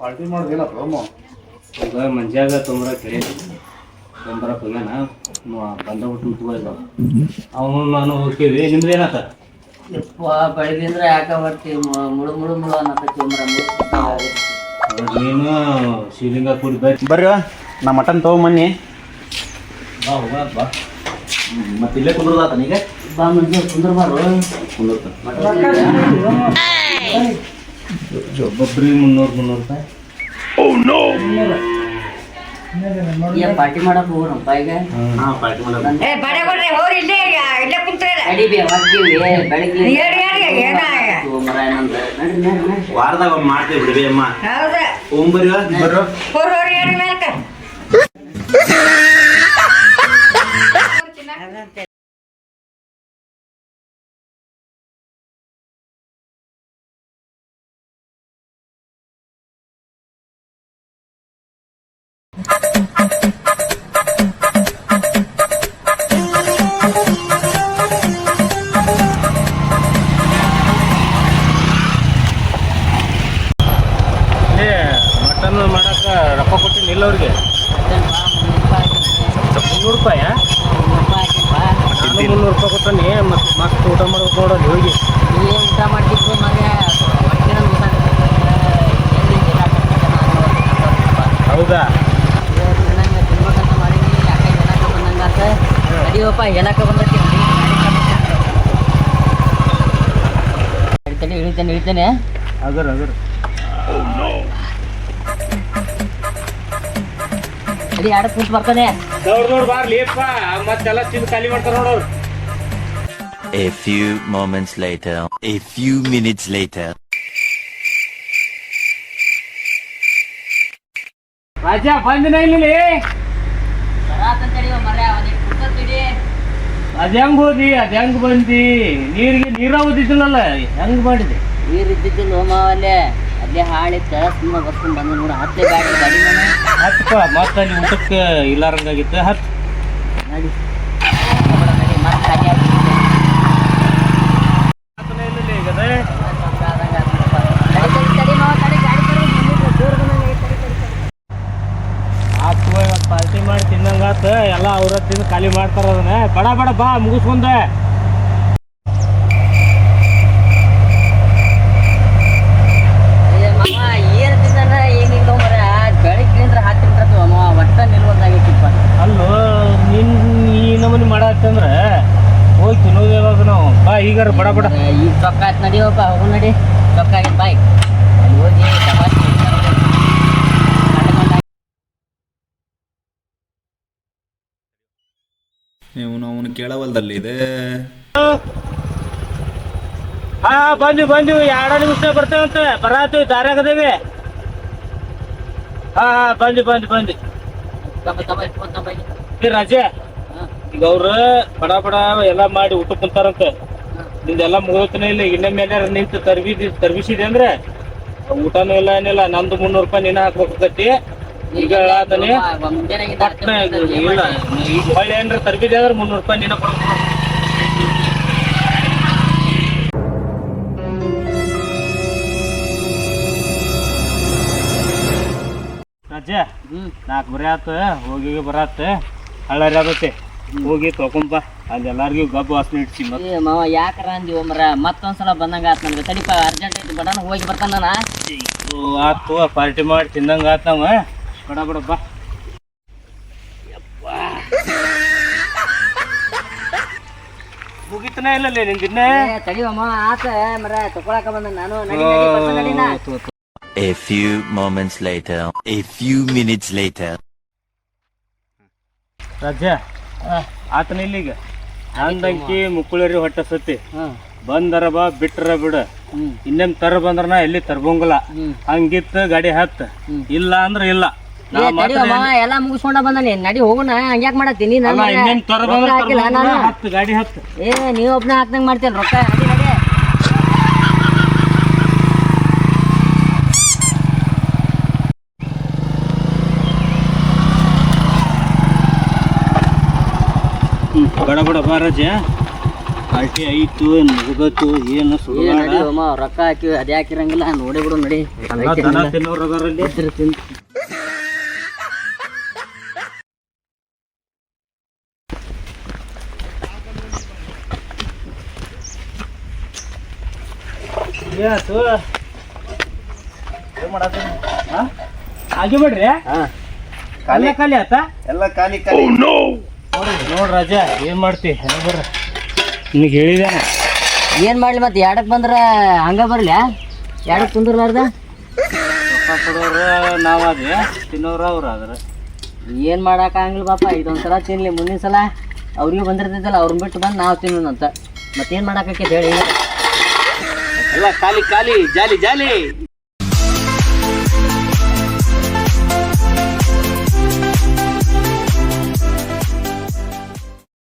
Party ಮಾಡೋದಿಲ್ಲ promo? ಈಗ ಮಂಜ್ಯಾಗ ತೊಂಬರಕ್ಕೆ ಹೋಗ್ಯಾನ ಬಂದಬಿಟ್ಟು ನಿಂತ್ಕೊಳ್ಳಿ ಅವನು ನಾನು ಹೋಗ್ತೀವಿ. ನಿಮ್ದು ಏನತ್ತ ಯಪ್ಪ ಬೆಳಗಿಂದ್ರ ಯಾಕ ಬರ್ತೀವಿ ಮುಳು ಮುಳು ಮುಳು ನೀನು ಶಿವಲಿಂಗ ಕೂಡಿ ಬರ್ರಿ ಬರ್ರಿ ನಾ ಮಟನ್ ತೊಗೊಂಬನ್ನಿ. ಬಾ ಹೋಗ ಬಾ. ಮತ್ತೆ ಇಲ್ಲೇ ಕುಂದ್ರದಾತ ಈಗ? ಬಾ ಮಂಜು ಕುಂದ್ರ ಬಾರು ಕುಂದಿರ್ತ. ಒಬ್ಬೊಬ್ರಿಗೆ ಮುನ್ನೂರು ಮುನ್ನೂರು ರೂಪಾಯಿ. ಏ ಪಾರ್ಟಿ ಮಾಡಕ್ ಹೋಗೋಣಪ್ಪ ಈಗ? ಹಾ. ಪಾರ್ಟಿ ಮಾಡೋದು ಏ ಬಡ ಕೊಡ್ರಿ ಹೋಗ್ರಿ ಇಲ್ಲೇ ಇಲ್ಲೇ ಕುಂತ್ರೆ ಅಡಿಬಿ ಬೆಳಗ್ಗೆ? ಮರ ವಾರದಾಗ ಒಮ್ಮೆ ಮಾಡ್ತೀವಿ ಅಮ್ಮ. ಹೌದ. ಬರ್ರಿ ಹೋರ್ ಹೋರಿ ಹೇಳ್ರಿ ಮೇಲ್ಕ ಇಲ್ಲಿ ಮಟನ್ ಮಾಡಕ್ಕೆ ರೊಕ್ಕ ಕೊಟ್ಟಿನಿ ಇಲ್ಲ ಅವ್ರಿಗೆ ಮುನ್ನೂರು ರೂಪಾಯಿ? ನಾನು ಮುನ್ನೂರು ರೂಪಾಯಿ ಕೊಟ್ಟನಿ ಮತ್ತೆ ಮಸ್ತ್ ಊಟ ಮಾಡ್ಬೇಕು ನೋಡೋದು ಹೋಗಿ. ಏನ್ ಊಟ ಮಾಡ್ತಿದ್ರು ಹೌದಾ? ನಡಿಯಪ್ಪ ಹೇಳಕ ಬಂದೈತಿ ಇಳಿತೇನೆ ಇಳಿತೇನೆ ಇಳಿತೇನೆ ಅಗರ್ ಅಗರ್. ಅಡಿ ಆಡ ಕೂತ್ ಬರ್ತಾನೆ ನೋಡ್ ನೋಡ್ ಬಾರ್ಲಿಪ್ಪ ಮತ್ತೆಲ್ಲ ತಿಂದು ಖಾಲಿ ಮಾಡ್ತಾರ ನೋಡೋರು A few moments later. A few minutes later. Raja ಬಂದಿನ ಇಲ್ಲಿ ಅದ್ ಹೆಂಗ್ ಹೋದಿ? ಅದ್ ಹೆಂಗ್ ಬಂದಿ? ನೀರಿಗೆ ನೀರ ಓದಿದ್ದಿಲ್ಲಲ್ಲ ಹೆಂಗ್ ಮಾಡಿದೆ? ನೀರ್ ಇದ್ದಿದ್ದಿಲ್ಲ ಮಾವಲ್ಲೇ ಅಲ್ಲೇ ಹಾಳಿತ್ತ ಸುಮ್ಮನೆ ಬಸ್ಕೊಂಡ್ ಬಂದು ನೋಡ ಹತ್ತೆ ಗಾಡಿ ಗಾಡಿ ಹತ್ತಪ್ಪ ಮತ್ತೆ ಅಲ್ಲಿ ಊಟಕ್ಕೆ ಇಲ್ಲಾರಂಗಾಗಿತ್ತು. ಹತ್ತು. ನಡಿ. ಮತ್ತೆ ಅಲ್ಲೇ ಆಗ್ಬಿಟ್ಟಿದೆ. ತಡಿ, ತಡಿ, ತಡಿ ಮಾವ, ತಡಿ, ಗಾಡಿ ತಡಿ, ಮುಂದಕ್ಕೆ ದೂರ ಬಂದಂಗೆ ಐತೆ, ತಡಿ, ತಡಿ, ತಡಿ. ಆತು ಇವತ್ತು ಪಾರ್ಟಿ ಮಾಡಿ ತಿನ್ನಂಗಾತ ಎಲ್ಲ ಅವ್ರ ತಿಂದು ಖಾಲಿ ಮಾಡ್ತಾರ ಅದನ್ನ. ಬಡ ಬಡ ಬಾ ಮುಗಿಸ್ಕೊಂಡೆ. ಮಾಡತ್ತಂದ್ರ ಹೋಗಿ ತಿನ್ನೋದು ಯಾವಾಗ ನಾವು. ಬಾ ಈಗಾರ ಬಡ ಬಡ. ಈಗ ಚೊಕ್ಕ ಆಯ್ತು ನಡಿಯಪ್ಪ ಹೋಗು ನಡಿ. ಚೊಕ್ಕ ಆಗಿತ್ತು ಬಾಯ್. ಅಲ್ಲಿ ಹೋಗಿ ನೀವು ಅವನು ಕೇಳವಲ್ದಲ್ಲಿ ಇದೆ. ಹಾ ಬಂದ್ವಿ ಬಂದು, ಎರಡ ನಿಮಿಷ ಬರ್ತೇವಂತ. ಬರಾತೀವಿ ದಾರ್ಯಾಗದೇವಿ. ಹಾ ಹಾ, ಬಂದು ಬಂದು ಬಂದು. ರಾಜೆ. ಈಗ ಅವ್ರ ಬಡ ಬಡ ಎಲ್ಲ ಮಾಡಿ ಊಟ ಕುಂತಾರಂತ. ನಿಂದೆಲ್ಲ ಮುಗಿದತನ ಇಲ್ಲ. ಇನ್ನ ಮೇಲೆ ನಿಂತು ತರ್ಬಿ ತರ್ಬಿಸಿದೆ ಅಂದ್ರೆ ಊಟನೂ ಇಲ್ಲ, ಏನಿಲ್ಲ. ನಂದು ಮುನ್ನೂರು ರೂಪಾಯಿ ನೀನ ಹಾಕ್ಬೇಕಾಗತ್ತಿ ಈಗ ಮುಂಜಾನೆಗಿಂದ ಪಟ್ನ ಇಲ್ಲ. ಈಗ ಹೊಳ್ಳಿ ಏನ್ರ ತರ್ಬಿದೆ ಅಂದ್ರೆ ಮುನ್ನೂರು ರೂಪಾಯಿ ನೀನ ಹ್ಮ್. ನಾಲ್ಕು ಬರೀ ಆತ ಹೋಗಿ ಬರತ್ತ ಹಳ್ಳಾರಿ ಆಗತ್ತೆ ಹೋಗಿ ತಗೊಂಬ ಅಲ್ಲಿ ಎಲ್ಲಾರ್ಗೂ ಗಬ್ಬು ವಾಸನೆ ಇಡ್ಸಿ ಮತ್ತೆ ಮಾವ ಯಾಕರ ಅಂದಿವ ಮರ ಮತ್ತೊಂದ್ಸಲ ಬಂದಂಗ ಆತ್ ನಮ್ಗೆ. ತಡಿಪ ಅರ್ಜೆಂಟ್ ಐತಿ ಬಡನ ಹೋಗಿ ಬರ್ತಾನ ಆತು ಪಾರ್ಟಿ ಮಾಡಿ ತಿಂದಂಗ ಆತ್ ನಾವ. ಬಡ ಬಡ ಬಾ. ಮುಗಿತನ ಇಲ್ಲ ನಿಂದಿನ್ನ ಏ ಆತ ಮರ ತಕೊಳಕ ಬಂದ ನಾನು. ನಡಿ ನಡಿ ಬರ್ತಾನ ನಡಿ ನಾ. A few moments later. A few minutes later. ರಜೆ ಆತನ ಇಲ್ಲಿಗ. ನಂದಂಕಿ ಮುಕ್ಕುಳರಿ ಹೊಟ್ಟ ಸತಿ ಹ್ಮ್ ಬಂದರ ಬಾ ಬಿಟ್ರ ಬಿಡ. ಹ್ಮ್. ಇನ್ನೇಮ್ ತರ ಬಂದ್ರ ನಾ ಎಲ್ಲಿ ತರ್ಬಂಗಿಲ್ಲ. ಹಂಗಿತ್ತ ಗಾಡಿ ಹತ್ತ. ಇಲ್ಲ ಅಂದ್ರ ಇಲ್ಲ. ಎಲ್ಲಾ ಮುಗಿಸ್ಕೊಂಡ ಬಂದಾನೆ. ನಡಿ ಹೋಗೋಣ. ಹಂಗ್ಯಾಕ್ ನಾನು ಹಾಕಿಲ್ಲ ನಾನು. ಹತ್ತು ಏ ನೀವ್ ಒಬ್ನ ಹಾಕ್ದಂಗ್ ಮಾಡ್ತೇನೆ ರೊಕ್ಕ. ನಡಿ ನಡಿ. ಬಡ ಬಡ ಬಾರಜ ಪಾರ್ಟಿ ಐತು ಮುಗತ್ತು ಏನು ರೊಕ್ಕ ಹಾಕಿ ಅದೇ ಹಾಕಿರಂಗಿಲ್ಲ ನೋಡಿ ಬಿಡು ನಡಿ. ತಿನ್ನೋರು ದನ ತಿನ್ನೋರ್ ಅದಾರಲ್ಲಿ ಏನಾಯ್ತು ಏನ್ ಮಾಡತ್ತೀನಿ ಹಾಗೆ ಬಿಡ್ರಿ. ಹಾ. ಖಾಲಿ? ಖಾಲಿ ಆತ? ಎಲ್ಲ ಖಾಲಿ ಖಾಲಿ. ನೋಡ್ರಿ ನೋಡ್ ರಾಜ ಏನ್ ಮಾಡ್ತಿ? ಬರ್ರ? ನಿನಗೆ ಹೇಳಿದೆ ಏನು ಮಾಡ್ಲಿ ಮತ್ತೆ? ಎರಡಕ್ ಬಂದ್ರ ಹಂಗ ಬರಲಿ ಎರಡಕ್ ಕುಂದ್ರಲಾರ್ದ ಕೊಡೋರು ನಾವ್ ಅದೇ ತಿನ್ನೋರು ಅವ್ರು ಆದ್ರೆ. ಏನ್ ಮಾಡಕ್ ಆಗಂಗಿಲ್ಲ ಪಾಪ ಇದೊಂದ್ಸಲ ತಿನ್ಲಿ. ಮುಂದಿನ ಸಲ ಅವ್ರಿಗೂ ಬಂದಿರ್ತೈತಲ್ಲ ಅವ್ರನ್ನ ಬಿಟ್ಟು ಬಂದು ನಾವು ತಿನ್ನೋಣಂತ. ಮತ್ತೇನ್ ಮಾಡಾಕೈತಿ ಹೇಳಿ? ಎಲ್ಲ ಖಾಲಿ ಖಾಲಿ ಜಾಲಿ ಜಾಲಿ